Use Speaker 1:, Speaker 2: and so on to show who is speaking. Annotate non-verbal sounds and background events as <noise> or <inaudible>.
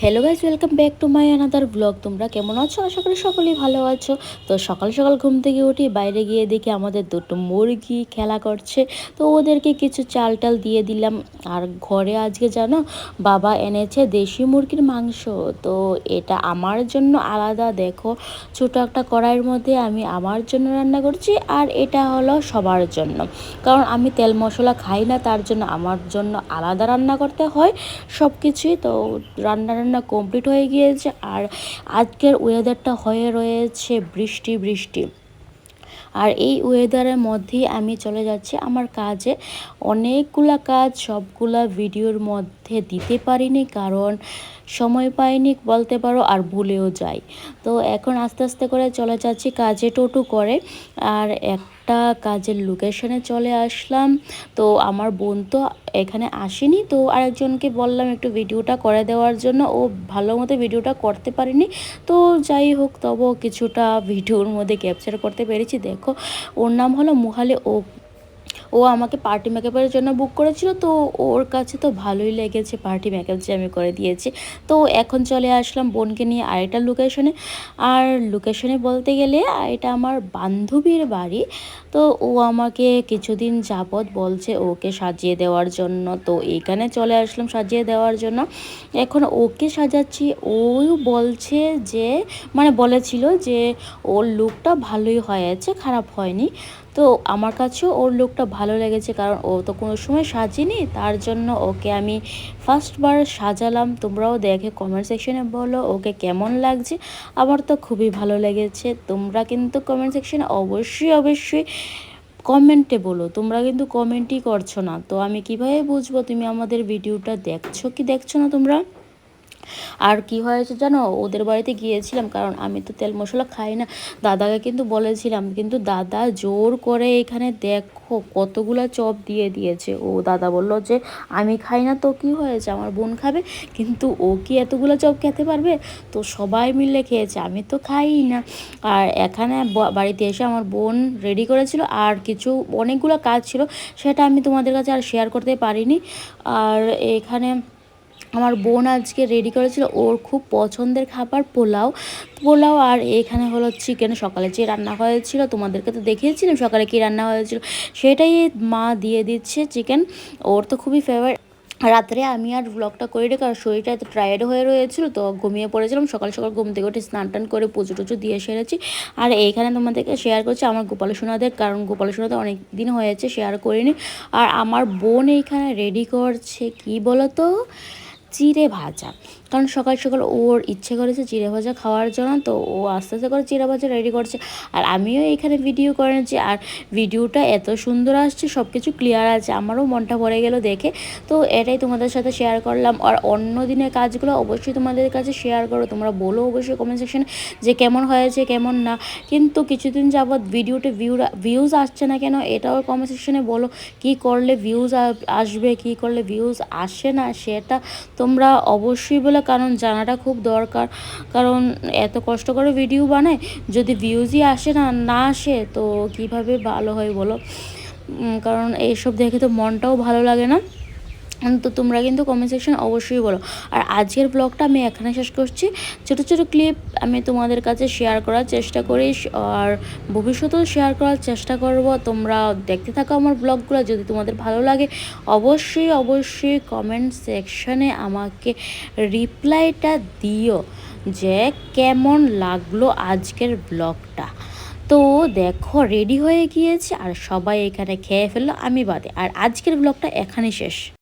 Speaker 1: Hello guys welcome back to my another blog তোমরা কেমন আছো? আশা করি সকলেই ভালো আছো। তো সকাল সকাল ঘুম থেকে উঠি বাইরে গিয়ে দেখি আমাদের দুটো মুরগি খেলা করছে। তো ওদেরকে কিছু চাল টাল দিয়ে দিলাম। আর ঘরে আজকে জানো, বাবা এনেছে দেশি মুরগির মাংস। তো এটা আমার জন্য আলাদা, দেখো। ছোটো একটা কড়াইয়ের মধ্যে আমি আমার জন্য রান্না করছি আর এটা হলো সবার জন্য। কারণ আমি তেল মশলা খাই না, তার জন্য আমার জন্য আলাদা রান্না করতে হয় সব কিছুই তো রান্না রান্না কমপ্লিট হয়ে গিয়েছে আর আজকের ওয়েদারটা হয়ে রয়েছে বৃষ্টি বৃষ্টি। আর এই ওয়েদারের মধ্যেই আমি চলে যাচ্ছি। আমার কাজে অনেকগুলা কাজ, সবগুলা ভিডিওর মধ্যে দিতে পারিনি কারণ সময় পাইনি বলতে পারো আর ভুলেও যাই। তো এখন আস্তে আস্তে করে চলে যাচ্ছি কাজে টোটো করে। আর একটা কাজের লোকেশনে চলে আসলাম। তো আমার বোন তো এখানে আসেনি, তো আরেকজনকে বললাম একটু ভিডিওটা করে দেওয়ার জন্য। ও ভালো মতো ভিডিওটা করতে পারেনি। তো যাই হোক তবু কিছুটা <laughs> ভিডিওর মধ্যে ক্যাপচার করতে পেরেছি। দেখো, ওর নাম হলো মুহালে ও ও আমাকে পার্টি মেকআপের জন্য বুক করেছিল, তো ওর কাছে তো ভালোই লেগেছে পার্টি মেকআপ যে আমি করে দিয়েছি। তো এখন চলে আসলাম বোনকে নিয়ে আরেকটা লোকেশনে আর লোকেশনে বলতে গেলে, এটা আমার বান্ধবীর বাড়ি। তো ও আমাকে কিছুদিন যাবৎ বলছে ওকে সাজিয়ে দেওয়ার জন্য। তো এইখানে চলে আসলাম সাজিয়ে দেওয়ার জন্য। এখন ওকে সাজাচ্ছি ও বলছে যে মানে বলেছিল যে ওর লুকটা ভালোই হয়েছে, খারাপ হয়নি। তো আমার কাছেও ওর লুকটা ভালো লেগেছে কারণ ও তো কোনো সময় সাজিনি, তার জন্য ওকে আমি ফার্স্টবার সাজালাম। তোমরাও দেখে কমেন্ট সেকশনে বলো ওকে কেমন লাগছে। আমার তো খুবই ভালো লেগেছে। তোমরা কিন্তু কমেন্ট সেকশনে অবশ্যই অবশ্যই কমেন্টে বলো। তোমরা কিন্তু কমেন্টই করছ না। তো আমি কীভাবে বুঝব তুমি আমাদের ভিডিওটা দেখছ কি দেখছ না তোমরা? আর কি হয়েছে জানো? ওদের বাড়িতে গিয়েছিলাম, কারণ আমি তো তেল মশলা খাই না। দাদাকে কিন্তু বলেছিলাম, কিন্তু দাদা জোর করে এখানে দেখো কতগুলো চপ দিয়ে দিয়েছে। ও দাদা বলল যে, আমি খাই না তো কি হয়েছে? আমার বোন খাবে, কিন্তু ও কি এতগুলো চপ খেতে পারবে? তো সবাই মিলে খেয়েছে, আমি তো খাই না। আর এখানে বাড়িতে এসে আমার বোন রেডি করেছিল, আর কিছু অনেকগুলো কাজ ছিল, সেটা আমি তোমাদের কাছে আর শেয়ার করতে পারিনি। আর এখানে আমার বোন আজকে রেডি করেছিল ওর খুব পছন্দের খাবার পোলাও। পোলাও আর এখানে হলো চিকেন সকালে যে রান্না হয়েছিল, তোমাদেরকে তো দেখিয়েছিলাম সকালে কি রান্না হয়েছিল। সেটাই মা দিয়ে দিচ্ছে চিকেন ওর তো খুবই ফেভারিট রাত্রে আমি আর ব্লগটা করে কারণ শরীরটা এত টায়ার্ড হয়ে রয়েছিল, তো ঘুমিয়ে পড়েছিলাম। সকাল সকাল ঘুম থেকে উঠে স্নান টান করে পুজো টুজো দিয়ে সেরেছি আর এইখানে তোমাদেরকে শেয়ার করছি আমার গোপাল সোনাদের, কারণ গোপাল সোনাদের অনেক দিন হয়েছে শেয়ার করিনি। আর আমার বোন এইখানে রেডি করছে, কি বলো তো চিড়ে ভাজা। কারণ সকাল সকাল ওর ইচ্ছে করেছে চিড়ে ভাজা খাওয়ার জন্য, তো ও আস্তে আস্তে করে চিড়ে ভাজা রেডি করছে। আর আমিও এখানে ভিডিও করে নিচ্ছি। আর ভিডিওটা এত সুন্দর আসছে সব কিছু ক্লিয়ার আছে। আমারও মনটা ভরে গেল দেখে। তো এটাই তোমাদের সাথে শেয়ার করলাম। আর অন্য দিনের কাজগুলো অবশ্যই তোমাদের কাছে শেয়ার করো। তোমরা বলো অবশ্যই কমেন্ট সেকশনে যে কেমন হয়েছে, কেমন না। কিন্তু কিছুদিন যাবৎ ভিডিওতে ভিউ ভিউজ আসছে না কেন, এটাও কমেন্ট সেকশনে বলো। কি করলে ভিউজ আসবে, কি করলে ভিউজ আসে না সেটা তোমরা অবশ্যই বলে, কারণ জানাটা খুব দরকার। কারণ এত কষ্ট করে ভিডিও বানায়, যদি ভিউজই আসে না না আসে, তো কীভাবে ভালো হয় বলো? কারণ এইসব দেখে তো মনটাও ভালো লাগে না। তো তোমরা কিন্তু কমেন্ট সেকশন অবশ্যই বলো। আর আজকের ব্লগটা আমি এখানে শেষ করছি। ছোট ছোট ক্লিপ আমি তোমাদের কাছে শেয়ার করার চেষ্টা করি আর ভবিষ্যতেও শেয়ার করার চেষ্টা করব। তোমরা দেখতে থাকো আমার ব্লগগুলো যদি তোমাদের ভালো লাগে, অবশ্যই অবশ্যই কমেন্ট সেকশনে আমাকে রিপ্লাইটা দিও যে কেমন লাগল আজকের ব্লগটা তো দেখো রেডি হয়ে গিয়েছে, আর সবাই এখানে খেয়ে ফেলল, আমি বাদে। আর আজকের ব্লগটা এখানে শেষ।